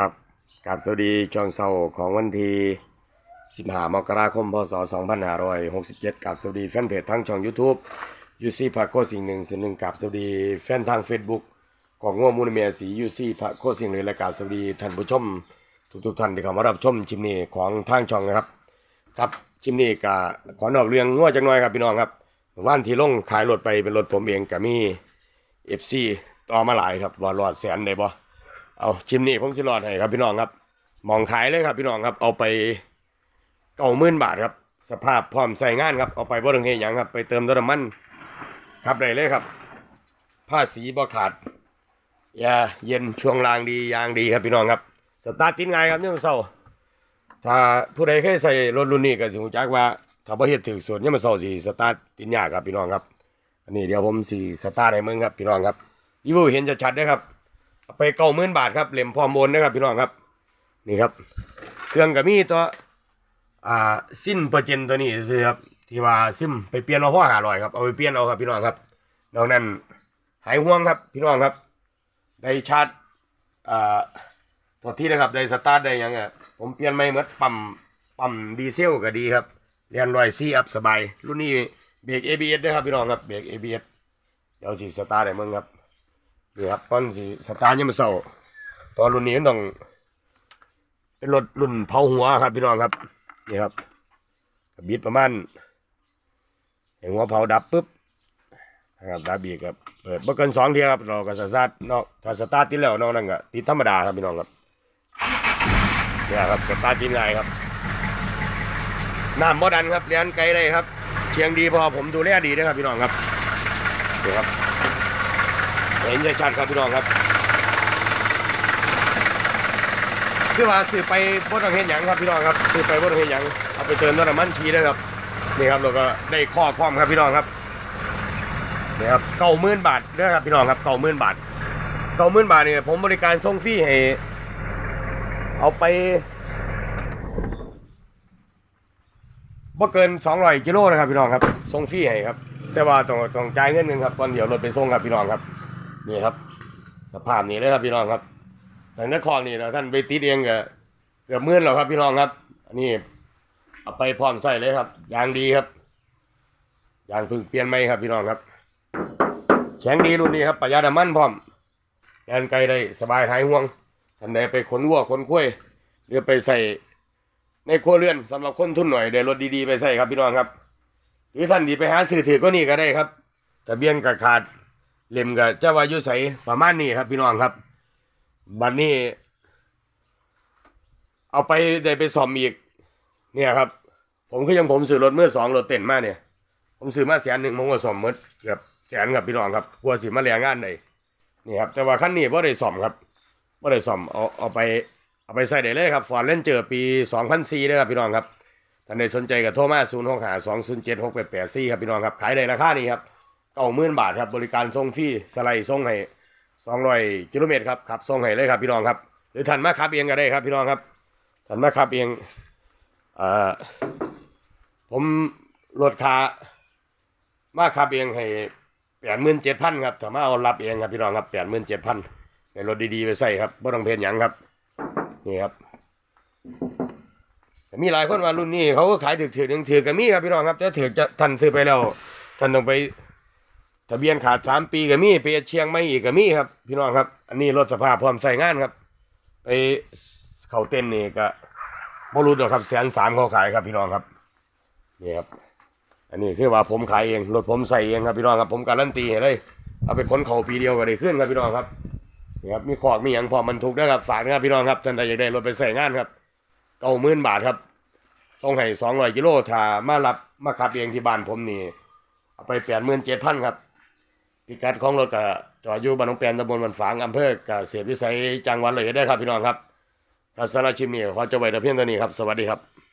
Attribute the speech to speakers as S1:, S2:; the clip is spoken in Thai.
S1: ครับกับสวัสดีช่วงเช้าของวันที่15มกราคม พศ 2567กับสวัสดีแฟนเพจทั้งช่อง YouTube ยูซี่พระโคสิ่งหนึ่งสิ่งหนึ่งกับสวัสดีแฟนทาง Facebook ของง่วงมูลเมียสียูซี่พระโคสิ่งหนึ่งและกับสวัสดีท่านผู้ชม ทุกๆท่านที่เข้ามารับชมชิมนี้ของทางช่องนะครับ ครับชิมนี้ก็ขอนอกเรื่องง่วจังน้อยครับพี่น้องครับวันที่ลงขายรถไปเป็นรถผมเองก็มี FC ต่อมาหลายครับว่ารอดแสนได้บ่ เอาชิมนี่ผมสิรอดให้ครับพี่น้องครับ มองขายเลยครับพี่น้องครับ เอาไปเก้าหมื่นบาทครับ สภาพพร้อมใส่งานครับ เอาไปบ่ต้องเฮ็ดหยังครับ ไปเติมน้ำมันครับได้เลยครับ ผ้าสีบ่ขาดยาเย็นช่วงล่างดียางดีครับพี่น้องครับ สตาร์ทติดง่ายครับเนี่ยมันเศร้าถ้าผู้ใดเคยใส่รถรุ่นนี้ก็สิรู้จักว่าถ้าบ่เฮ็ดถึงส่วนเนี่ยมันเศร้าสิสตาร์ทติดยากครับพี่น้องครับ อันนี้เดี๋ยวผมสิสตาร์ทให้มึงครับพี่น้องครับอีวูเห็นชัดๆเด้อครับ ไปเก้าหมื่นบาทครับเหลี่ยมพร้อมโอนนะครับพี่น้องครับ นี่ครับ เครื่องกับมีตัวอ่าสิ้นเปอร์เจนต์ตัวนี้คือครับที่ว่าซิมไปเปลี่ยนเอาพ่อหาลอยครับเอาไปเปลี่ยนเอาครับพี่น้องครับนอกนั้นหายห่วงครับพี่น้องครับได้ชาร์จอ่าตัวที่นะครับได้สตาร์ทได้ยังอะผมเปลี่ยนไม่เหมือนปั๊มปั๊มดีเซลก็ดีครับเรียนรอยซีอัพสบาย รุ่นนี้เบรก ABS ด้วยครับพี่น้องครับเบรก ABS เดี๋ยวสิสตาร์ทให้มึงครับ นี่ครับตอนสิสตาร์ยังไม่เศร้าตอนรุ่นนี้มันต้อง เป็นรถรุ่นเผาหัวครับพี่น้องครับนี่ครับบิดประมาณเห็นหัวเผาดับปุ๊บนะครับดับบีกครับเปิดบ่เกินสองเทียครับเราก็สตาร์ทนอกถ้าสตาร์ทติดแล้วนอกนั้นก็ติดธรรมดาครับพี่น้องครับเนี่ยครับสตาร์ทติดง่ายครับน้ำบ่ดันครับเลี้ยนไกลได้ครับ เชียงดีพอผมดูแลดีนะครับพี่น้องครับนี่ครับ เห็นชัดครับพี่น้องครับ คือว่าซื้อไปบ่ต้องเห็นหยังครับพี่น้องครับซื้อไปบ่ต้องเห็นหยังเอาไปเติมน้ำมันทีได้ครับนี่ครับเราก็ได้ข้อความครับพี่น้องครับนี่ครับเก้าหมื่นบาทเด้อครับพี่น้องครับเก้าหมื่นบาทเก้าหมื่นบาทเนี่ยผมบริการส่งฟรีให้เอาไปบ่เกินสองร้อยกิโลนะครับพี่น้องครับส่งฟรีให้ครับ แต่ว่าต้องต้องจ่ายเงินหนึงครับก่อนเดี๋ยวรถไปส่งครับพี่น้องครับ นี่ครับ สภาพนี้เลยครับพี่น้องครับทางนครนี่นะท่านไปติดเองก็เกือบมื่นแล้วครับ พี่น้องครับ อันนี้เอาไปพร้อมใส่เลยครับยางดีครับยางเพึ่งเปลี่ยนใหมครับ พี่น้องครับ แข็งดีรุ่นนี้ครับประหยัดน้ำมันพร้อมแกนไกลได้สบายหายห่วงท่านใดไปขนวัวขนคุ้ยหรือไปใส่ในครัวเรือนสำหรับคนทุนหน่อยได้รถดีๆไปใส่ครับพี่น้องครับหรือท่านที่ไปหาซื้อถือก็นี่ก็ได้ครับทะเบียนกับขาด เล่มกับเจ้าวายุใสประมาณนี้ครับ พี่น้องครับบัดนนี้ เอาไปได้ไปซ่อมอีก เนี่ยครับ ผมคือยังผมซื้อรถเมื่อสองรถเต็นมาเนี่ย ผมซื้อมาแสนหนึ่งผมก็ซ่อมหมดเกือบแสนครับพี่น้องครับกลัวสิมาแรงงานได้นี่ครับ แต่ว่าคันนี้ไ่ได้ซ่อมครับไ่ได้ซ่อมเอาเอาไปเอาไปใส่ได้เลยครับฟอร์เล่นเจอปีสองพันสี่ด้วยครับพี่น้องครับท่านใดสนใจกับโทรมา0 6 5 2 0 7 6 8 8 4ครับพี่น้องครับขายในราคานี้ครับ เก้าหมื่นบาทครับ บริการส่งฟรีสไลด์ส่งให้สองร้อยกิโลเมตรครับขับส่งให้เลยครับพี่น้องครับ หรือท่านมาขับเองก็ได้ครับพี่น้องครับท่านมาขับเองอ่าผมลดค่ามาขับเองให้แปดหมื่นเจ็ดพันครับถ้ามาเอารับเองครับพี่น้องครับแปดหมื่นเจ็ดพันในรถดีๆไปใส่ครับไม่ต้องเพลนหยังครับ นี่ครับมีหลายคนว่ารุ่นนี้เขาก็ขายถือถือหนึ่งถือกับมีครับพี่น้องครับแต่ถือจะท่านซื้อไปแล้วท่านต้องไป ทะเบียนขาดสามปีกับมีไปเชียงใหม่อีกกับมีครับ พี่น้องครับ อันนี้รถสภาพพร้อมใส่งานครับ ไปเข่าเต้นนี่ก็บรูดอกครับแสนสามเขาขายครับพี่น้องครับนี่ครับ อันนี้คือว่าผมขายเองรถผมใส่เองครับพี่น้องครับ ผมการันตีให้เลยเอาไปขนเข่าปีเดียวก็ได้ขึ้นครับพี่น้องครับนี่ครับมีขอกมีอย่างพอมันถูกนะครับฝากนะครับพี่น้องครับท่านใดอยากได้รถไปใส่งานครับเก้าหมื่นบาทครับส่งให้สองร้อยกิโลถ้ามารับมาขับเองที่บ้านผมนี่เอาไปแปดหมื่นเจ็ดพันครับ พิกัดของรถก็จอดอยู่บ้านหนองแปนตำบลบันฝางอำเภอกเกษตรวิสัยจังหวัดเลยได้ครับพี่น้องครับครับสารบชิมีขอจะไว้แต่เพียงเท่านี้ครับ สวัสดีครับ